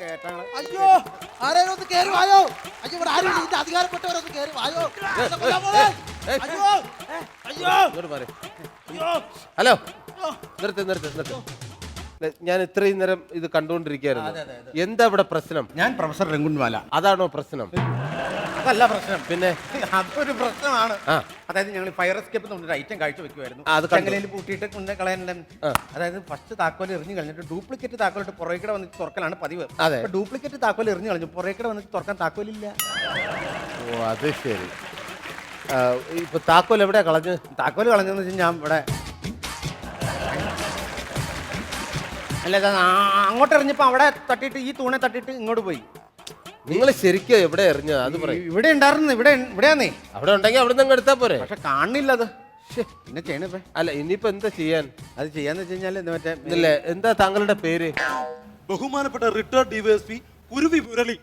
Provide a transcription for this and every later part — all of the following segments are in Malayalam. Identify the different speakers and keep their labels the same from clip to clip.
Speaker 1: കേട്ടാണ്.
Speaker 2: അയ്യോ ആരേലും ഒന്ന് കേറി വായോ? അയ്യോ ഇവിടെ ആരും ഇതിന്റെ അധികാരപ്പെട്ടവരൊന്ന് കേറി വായോ. അയ്യോ അയ്യോ. അയ്യോ.
Speaker 3: ഹലോ. നിർത്ത് നിർത്ത് നിർത്ത്. ഞാൻ ഇത്രയും നേരം ഇത് കണ്ടുകൊണ്ടിരിക്കുകയായിരുന്നു. എന്താ ഇവിടെ പ്രശ്നം?
Speaker 1: ഞാൻ പ്രൊഫസർ രംഗുൻവാല
Speaker 3: അതാണോ പ്രശ്നം?
Speaker 1: അതല്ല പ്രശ്നം.
Speaker 3: പിന്നെ?
Speaker 1: അതൊരു പ്രശ്നമാണ്.
Speaker 3: ആ.
Speaker 1: അതായത് ഞങ്ങൾ ഫയർ എസ്കേപ്പ് എന്ന് പറഞ്ഞൊരു ഐറ്റം കാഴ്ച വെക്കുമായിരുന്നു
Speaker 3: ആ, അത് കണ്ടു.
Speaker 1: ചങ്ങലയിൽ പൂട്ടിയിട്ട് കൊണ്ട് കളയാനുള്ള
Speaker 3: ആ.
Speaker 1: അതായത് ഫസ്റ്റ് താക്കോൽ എറിഞ്ഞു കഴിഞ്ഞിട്ട് ഡ്യൂപ്ലിക്കേറ്റ് താക്കോലിട്ട് പുറകെ വന്നിട്ട് തുറക്കലാണ് പതിവ്.
Speaker 3: അതെ.
Speaker 1: ഡ്യൂപ്ലിക്കേറ്റ് താക്കോൽ എറിഞ്ഞു കളഞ്ഞു. പുറകെ വന്നിട്ട് തുറക്കാൻ താക്കോലില്ല.
Speaker 3: ഓ അത് ശരി. ആ, ഇപ്പൊ താക്കോൽ എവിടെയാ കളഞ്ഞ്?
Speaker 1: താക്കോൽ കളഞ്ഞെന്ന് വെച്ചാൽ ഞാൻ ഇവിടെ. അല്ല ഇത് ആ- അങ്ങോട്ട് എറിഞ്ഞപ്പോ അവിടെ തട്ടിയിട്ട് ഈ തൂണെ തട്ടിയിട്ട് ഇങ്ങോട്ട് പോയി.
Speaker 3: നിങ്ങൾ ശരിക്കും എവിടെ എറിഞ്ഞ? അത് പറയും.
Speaker 1: ഇവിടെ ഉണ്ടായിരുന്നു ഇവിടെ ഇവിടെയാന്നേ.
Speaker 3: അവിടെ ഉണ്ടെങ്കിൽ അവിടെ നിന്ന് എടുത്താ പോരെ?
Speaker 1: പക്ഷെ കാണില്ല അത്. പിന്നെ ചെയ്യണേ
Speaker 3: അല്ല ഇനിയിപ്പോ എന്താ ചെയ്യാൻ?
Speaker 1: അത് ചെയ്യാന്ന് വെച്ച് കഴിഞ്ഞാൽ മറ്റേ
Speaker 3: ഇല്ല എന്താ താങ്കളുടെ പേര്?
Speaker 2: ബഹുമാനപ്പെട്ട റിട്ടയർഡ് ഡിവൈഎസ്പി കുരുവി മുരളി.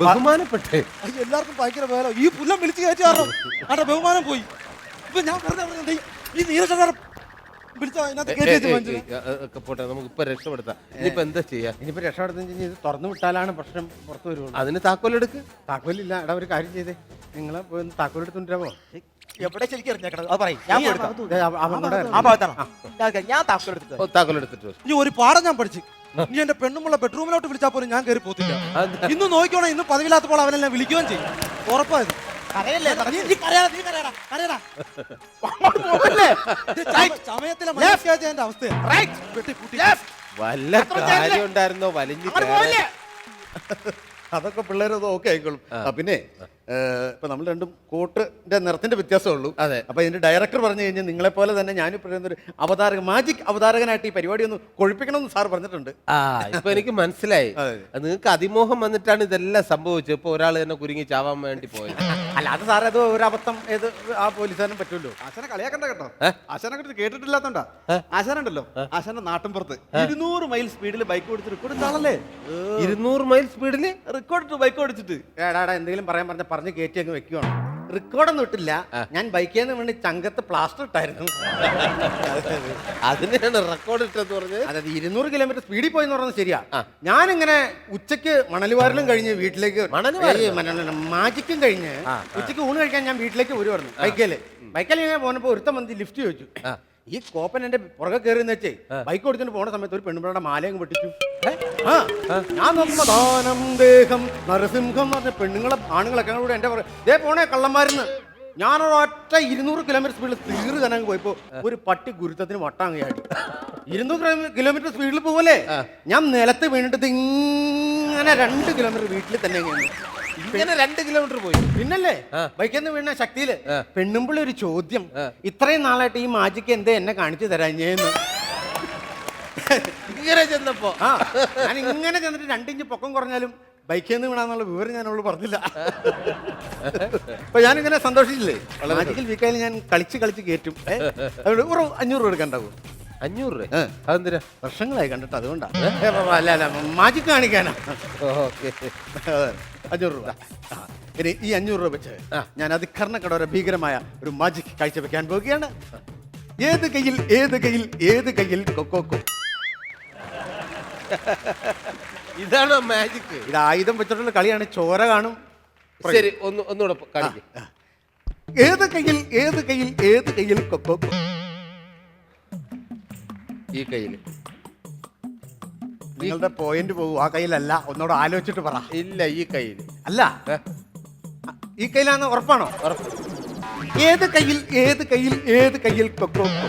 Speaker 3: ബഹുമാനപ്പെട്ടേ?
Speaker 2: എല്ലാവർക്കും ഭയങ്കര ഈ പുല്ലം വിളിച്ചു കയറ്റി കാരണം അവിടെ ബഹുമാനം പോയി. ഇപ്പൊ ഞാൻ പറഞ്ഞിട്ടുണ്ട് ഈ നീരജാരം
Speaker 3: പോട്ടെ നമുക്ക് ഇപ്പൊ രക്ഷപ്പെടുത്താം. ഇനിയിപ്പോ എന്താ ചെയ്യാ?
Speaker 1: ഇനിയിപ്പോ രക്ഷപ്പെടുത്തുന്ന കഴിഞ്ഞാൽ ഇത് തുറന്നു വിട്ടാലാണ് പ്രശ്നം പുറത്തു വരുള്ളൂ.
Speaker 3: അതിന് താക്കോലെടുക്ക്.
Speaker 1: താക്കോലില്ല എടാ ഒരു കാര്യം ചെയ്തേ. നിങ്ങൾ പോയി ഒന്ന്
Speaker 2: എവിടെ ശരിക്കും എറിഞ്ഞേക്കണത് അത് പറയും. ഞാൻ ആ ഭാഗത്താണോ ഞാൻ-. ഇനി ഒരു പാഠം ഞാൻ പഠിച്ചു. നീ എന്റെ പെണ്ണുമുള്ള ബെഡ്റൂമിലോട്ട് വിളിച്ചാൽ പോലും ഞാൻ കയറി പോത്തില്ല? ഇന്ന് നോക്കിയോണെ ഇന്ന് പതിവില്ലാത്തപ്പോൾ അവനെല്ലാം വിളിക്കുകയും ചെയ്യും. ഉറപ്പായത് നീ- നീ കരയാടാ, നീ കരയാടാ, കരയാടാ. ഇത് ചമ- ചമയത്തിലെ മനസ്സിലാക്കിയതിന്റെ അവസ്ഥയാ വെട്ടി പൂട്ടി.
Speaker 3: വല്ല കാര്യം ഉണ്ടായിരുന്നോ വലിഞ്ഞു കയറാൻ?
Speaker 1: അതൊക്കെ പിള്ളേരത് ഓക്കെ ആയിക്കോളും. പിന്നെ ഇപ്പൊ നമ്മൾ രണ്ടും കോട്ടിന്റെ നിറത്തിന്റെ വ്യത്യാസമേ ഉള്ളൂ.
Speaker 3: അതെ.
Speaker 1: അപ്പൊ ഇതിന്റെ ഡയറക്ടർ പറഞ്ഞു കഴിഞ്ഞാൽ നിങ്ങളെ പോലെ തന്നെ ഞാനും പറയുന്ന ഒരു അവതാരക മാജിക് അവതാരകനായിട്ട് ഈ പരിപാടി ഒന്ന് കൊഴിപ്പിക്കണമെന്ന് സാർ പറഞ്ഞിട്ടുണ്ട്.
Speaker 3: ആ ഇപ്പൊ എനിക്ക് മനസ്സിലായി.
Speaker 1: അതെ.
Speaker 3: നിങ്ങൾക്ക് അതിമോഹം വന്നിട്ടാണ് ഇതെല്ലാം സംഭവിച്ചത്. ഇപ്പൊ ഒരാൾ തന്നെ കുരുങ്ങി ചാവാൻ വേണ്ടി പോയത്.
Speaker 1: അല്ല അത് സാർ അത് ഒരു അബദ്ധം. ഏത് ആ പോലീസുകാരനും പറ്റുമല്ലോ
Speaker 4: ആശാനെ കളിയാക്കണ്ട കേട്ടോ? ആശാനെ കുറിച്ച് കേട്ടിട്ടില്ലാത്തോണ്ടാ. ആശാനുണ്ടല്ലോ. ആശാന്റെ നാട്ടിൻപുറത്ത്. ഇരുന്നൂറ് മൈൽ സ്പീഡിൽ ബൈക്ക് ഓടിച്ച് റെക്കോർഡ് ആണല്ലേ
Speaker 3: ഇരുന്നൂറ് മൈൽ സ്പീഡിൽ
Speaker 4: റെക്കോർഡ് ബൈക്ക് ഓടിച്ചിട്ട്.
Speaker 1: ഏടാടാ എന്തെങ്കിലും പറയാൻ പറഞ്ഞ പറഞ്ഞ് കയറ്റി അങ്ങ് വെക്കുവാണ്. റെക്കോർഡൊന്നും ഇട്ടില്ല. ഞാൻ ബൈക്കിൽ നിന്ന് വേണ്ടി ചങ്കത്ത് പ്ലാസ്റ്റർ ഇട്ടായിരുന്നു.
Speaker 3: അതിനാണ് റെക്കോർഡ് ഇട്ടെന്ന് പറഞ്ഞത്?
Speaker 1: അതായത് ഇരുന്നൂറ് കിലോമീറ്റർ സ്പീഡിൽ പോയി എന്ന് പറഞ്ഞത് ശരിയാ. ഞാനിങ്ങനെ ഉച്ചയ്ക്ക് മണലുവാരലും കഴിഞ്ഞ് വീട്ടിലേക്ക്? മാജിക്കും കഴിഞ്ഞ് ഉച്ചയ്ക്ക് ഊണ് കഴിക്കാൻ ഞാൻ വീട്ടിലേക്ക് വരുവായിരുന്നു ബൈക്കേൽ. ബൈക്കേൽ ഞാൻ പോനപ്പോ ഒരുത്തം വന്ന് ലിഫ്റ്റ് ചോദിച്ചു. ഈ കോപ്പൻ എന്റെ പുറകെ കയറി വെച്ചേ ബൈക്ക് ഓടിച്ചിട്ട് പോണ സമയത്ത് ഒരു പെൺപിള്ളയുടെ മാലയും പൊട്ടിച്ചു. ഞാൻ നോക്കുമ്പോ ദാനം ദേഹം നരസിംഹം എന്ന് പറഞ്ഞ പെണ്ണുങ്ങളെ ആണുങ്ങളൊക്കെ കൂടെ എന്റെ ഇതേ ദേ പോണേ കള്ളന്മാരുന്ന്. ഞാനൊരൊറ്റ ഇരുന്നൂറ് കിലോമീറ്റർ സ്പീഡിൽ തീറ് കനങ്ങ് പോയപ്പോ ഒരു പട്ടി ഗുരുത്തത്തിന് വട്ടാങ്ങി ചാടി ഇരുന്നൂറ് കിലോമീറ്റർ സ്പീഡിൽ പോവല്ലേ? ഞാൻ നിലത്ത് വീണിട്ട് ഇങ്ങനെ രണ്ട് കിലോമീറ്റർ വീട്ടിൽ തന്നെ ഇങ്ങനെ
Speaker 3: രണ്ട് കിലോമീറ്റർ പോയി.
Speaker 1: പിന്നല്ലേ? ബൈക്കിൽ നിന്ന് വീണ ശക്തിയിൽ. പെണ്ണുമ്പിളി ഒരു ചോദ്യം. ഇത്രയും നാളായിട്ട് ഈ മാജിക്ക് എന്തേ എന്നെ കാണിച്ചു തരാഞ്ഞേന്ന്
Speaker 3: ഇങ്ങനെ ചെന്നപ്പോ.
Speaker 1: ആ. ഞാൻ ഇങ്ങനെ ചെന്നിട്ട് രണ്ടിഞ്ച് പൊക്കം കുറഞ്ഞാലും ബൈക്കിൽ നിന്ന് വീണാന്നുള്ള വിവരം ഞാൻ അവൾ പറഞ്ഞില്ല. അപ്പൊ ഞാനിങ്ങനെ സന്തോഷിച്ചില്ലേ? മാജിക്കൽ വീക്കായാലും ഞാൻ കളിച്ച് കളിച്ച് കയറ്റും അതുകൊണ്ട് ഒരു അഞ്ഞൂറ് രൂപ എടുക്കണ്ടാവും
Speaker 3: അഞ്ഞൂറ് രൂപ. അതെന്തിനാ?
Speaker 1: വർഷങ്ങളായി കണ്ടിട്ട് അതുകൊണ്ടാണ് അല്ല അല്ല മാജിക്ക് കാണിക്കാനാ.
Speaker 3: ഓക്കെ.
Speaker 1: അഞ്ഞൂറ് രൂപ. ഇനി ഈ അഞ്ഞൂറ് രൂപ വെച്ച് ഞാൻ അതികർണ കടോര ഭീകരമായ ഒരു മാജിക് കാഴ്ചവെക്കാൻ പോവുകയാണ്. ഏത് കയ്യിൽ ഏത് കയ്യിൽ ഏത് കയ്യിൽ കൊക്കോക്കോ
Speaker 3: ഇതാണോ മാജിക്
Speaker 1: ഇത് ആയുധം വെച്ചിട്ടുള്ള കളിയാണ്. ചോര കാണും.
Speaker 3: ശരി ഒന്ന് ഒന്നുകൂടെ കാണിക്കും.
Speaker 1: ഏത് കയ്യിൽ ഏത് കയ്യിൽ ഏത് കയ്യിൽ കൊക്കോക്കോ
Speaker 3: ഈ കയ്യിൽ
Speaker 1: നിങ്ങളുടെ പോയിന്റ് പോകും ആ കയ്യിലല്ല. ഒന്നോട് ആലോചിച്ചിട്ട് പറ.
Speaker 3: ഇല്ല ഈ കയ്യിൽ
Speaker 1: അല്ല. ഈ കയ്യിലാണ്? ഉറപ്പാണോ? ഉറപ്പ്. ഏത് കയ്യിൽ ഏത് കയ്യിൽ ഏത് കയ്യിൽ കൊക്കോക്കോ